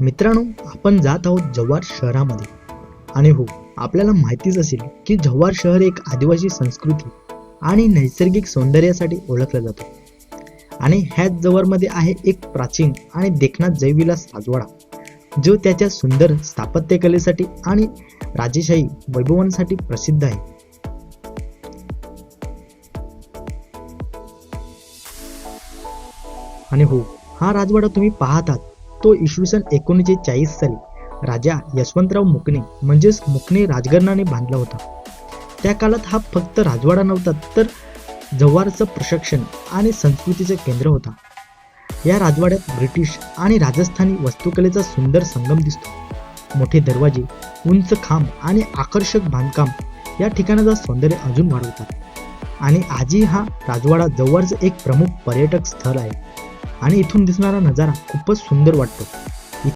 मित्रांनो आपण जात आहोत जव्हार शहरामध्ये. आणि हो आपल्याला माहितीच असेल की जव्हार शहर एक आदिवासी संस्कृती आणि नैसर्गिक सौंदर्यासाठी ओळखलं जातो. आणि ह्याच जव्हारमध्ये आहे एक प्राचीन आणि देखणा जयविलास राजवाडा जो त्याच्या सुंदर स्थापत्यकलेसाठी आणि राजेशाही वैभवांसाठी प्रसिद्ध आहे. आणि हो हा राजवाडा तुम्ही पाहतात. तो इसवी सन एकोणीसशे चाळीस साली राजा यशवंतराव मुकणे म्हणजेच मुकणे राजघराण्याने बांधला होता. त्या काळात हा फक्त राजवाडा नव्हता तर जव्हारचं प्रशिक्षण आणि संस्कृतीचं केंद्र होता. या राजवाड्यात ब्रिटिश आणि राजस्थानी वास्तुकलेचा सुंदर संगम दिसतो. मोठे दरवाजे उंच खांब आणि आकर्षक बांधकाम या ठिकाणाचा सौंदर्य अजून वाढवतात. आणि आजही हा राजवाडा जव्हारचं एक प्रमुख पर्यटक स्थळ आहे. आणि इथून दिसणारा नजारा खूपच सुंदर वाटतो.